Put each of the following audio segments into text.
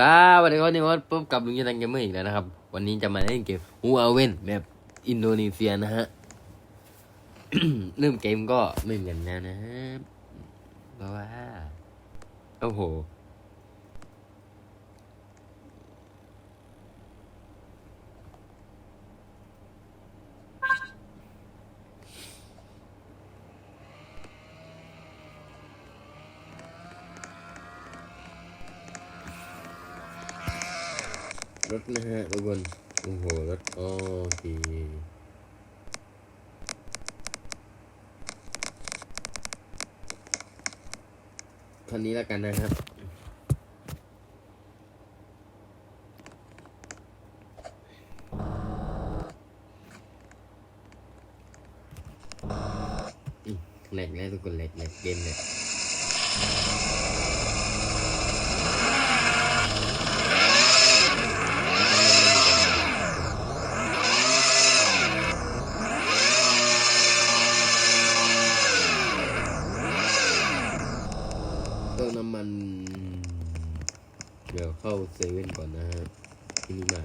สวัสดีครับนี่ว่าพบกับลุงยันเกมเมอร์อีกแล้วนะครับ วันนี้จะมาเล่นเกมฮูอาเวนแบบอินโดนีเซียนะฮะเริ่มเกมก็ไม่เหมือนแนวนะฮะเพราะว่าโอ้โห รถนะฮะทุกคนโอ้โหรถโอเคคันนี้แล้วกันนะครับแหลกแล้วทุกคนแหลกแหลกเกมแหลก เข้าเซเว่นก่อนนะฮะที่นี่มา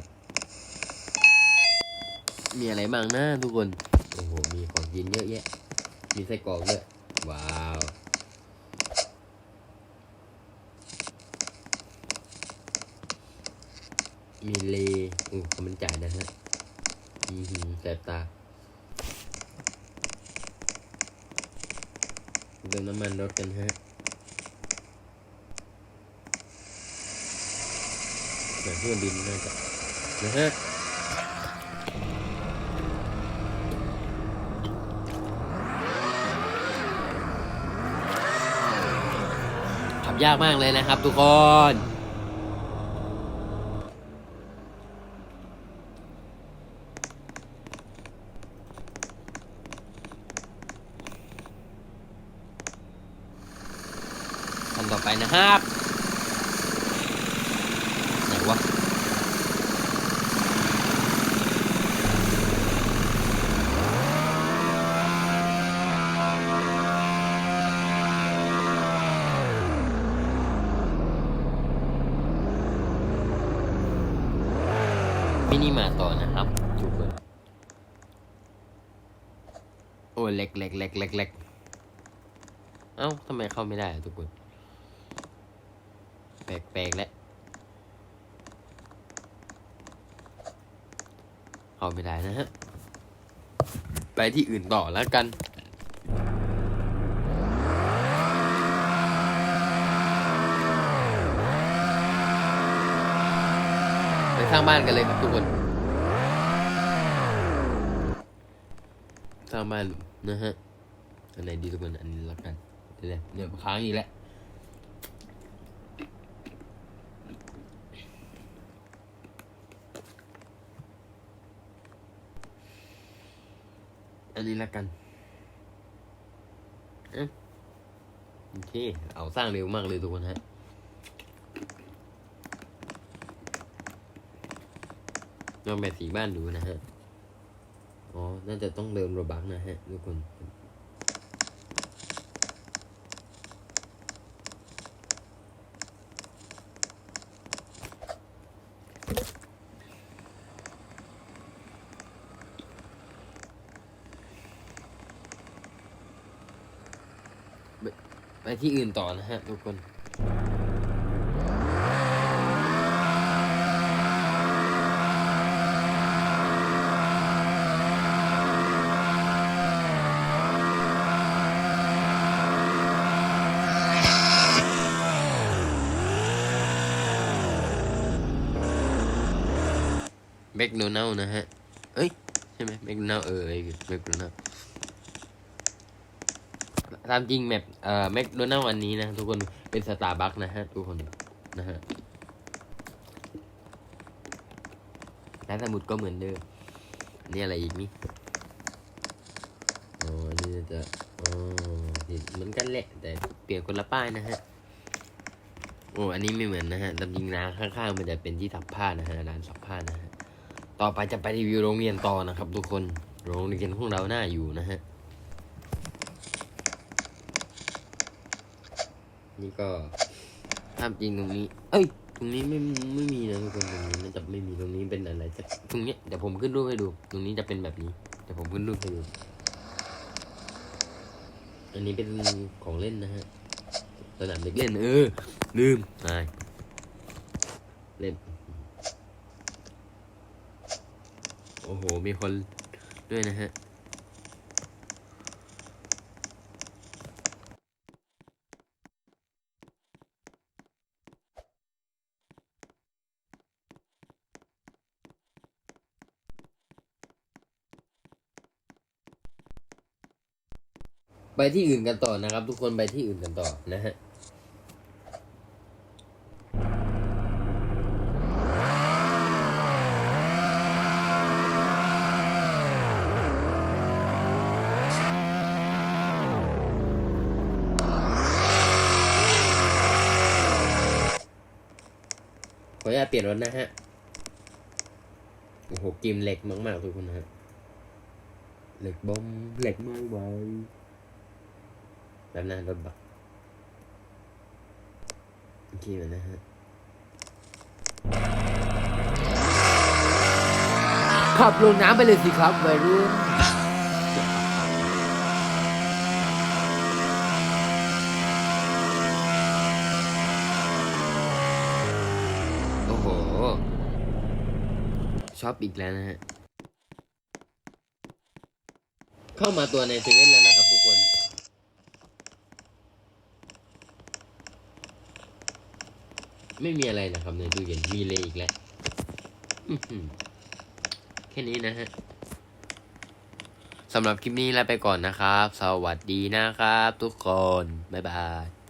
มีอะไรบ้างนะทุกคน โอ้โห มีของกินเยอะแยะ มีไส้กรอกด้วย ว้าวมีเลอู้เขามันจ่ายนะฮะอือหือแสบตาเติมน้ำมันรถกันฮะ เหมือนเครื่องบินน่าจะนะฮะขับยากมากเลยนะครับทุกคนคันต่อไปนะครับ ไหนวะ มินิมาร์ทต่อนะครับทุกคนโอ้ยเล็กเล็กเล็กเล็กเล็กเอ้าทำไมเข้าไม่ได้อะทุกคนแปลกๆแล้วเข้าไม่ได้นะฮะไปที่อื่นต่อแล้วกัน สร้างบ้านกันเลยครับทุกคนสร้างบ้านนะฮะอันไหนดีทุกคนอันนี้แล้วกันเดี๋ยวเดี๋ยวค้างอีกแล้วอันนี้แล้วกันเอ๊ะโอเค เอาสร้างเร็วมากเลยทุกคนฮะ ลองแบบสีบ้านดูนะฮะ อ๋อ น่าจะต้องเดิมโรบักนะฮะทุกคน ไปไปที่อื่นต่อนะฮะทุกคน มคโดนัลนะฮะ เอ้ย ใช่ไหมแมคโดนัลเออแมคโดนัลตามจริงแบบเอ่อแมคโดนัลอันนี้นะ ทุกคนเป็นสตาร์บัคนะฮะ ทุกคนนะฮะร้านสมุดก็เหมือนเดิมนี่อะไรอีกนี่อ๋ออันนี้จะอ๋อเหมือนกันแหละแต่เปลี่ยนคนละป้ายนะฮะโอ้อันนี้ไม่เหมือนนะฮะตามจริงนข้างๆมันจะเป็นที่ซักผ้านะฮะร้านซักผ้านะฮะ ต่อไปจะไปรีวิวโรงเรียนต่อนะครับ ทุกคน โรงเรียนของเราหน้าอยู่นะฮะ นี่ก็ภาพจริงตรงนี้ เอ้ย ตรงนี้ไม่ไม่มีนะทุกคนตรงนี้น่าจะไม่มีตรงนี้เป็นอะไรสักตรงเนี้ยเดี๋ยวผมขึ้นรูปให้ดู ตรงนี้จะเป็นแบบนี้ เดี๋ยวผมขึ้นรูปให้ดู อันนี้เป็นของเล่นนะฮะสนามเด็กเล่นเออ ลืมนายเล่น โอ้โห มีคนด้วยนะฮะ ไปที่อื่นกันต่อนะครับ ทุกคนไปที่อื่นกันต่อนะฮะ ออนุญาตเปลี่ยนรถนะฮะ โอ้โหกิมเหล็กมากๆทุกคนฮะ เหล็กบอมเหล็กไม่ไหวแบบนั้นรถบักโอเคแล้วนะฮะขับลงน้ำไปเลยสิครับวัยรุ่นโอ้โห ชอบอีกแล้วนะฮะ เข้ามาตัวในเซเว่นแล้วนะครับทุกคน ไม่มีอะไรนะครับในตู้เย็นมีเลยอีกแล้วแค่นี้นะฮะสำหรับคลิปนี้ลาไปก่อนนะครับ สวัสดีนะครับทุกคน บ๊ายบาย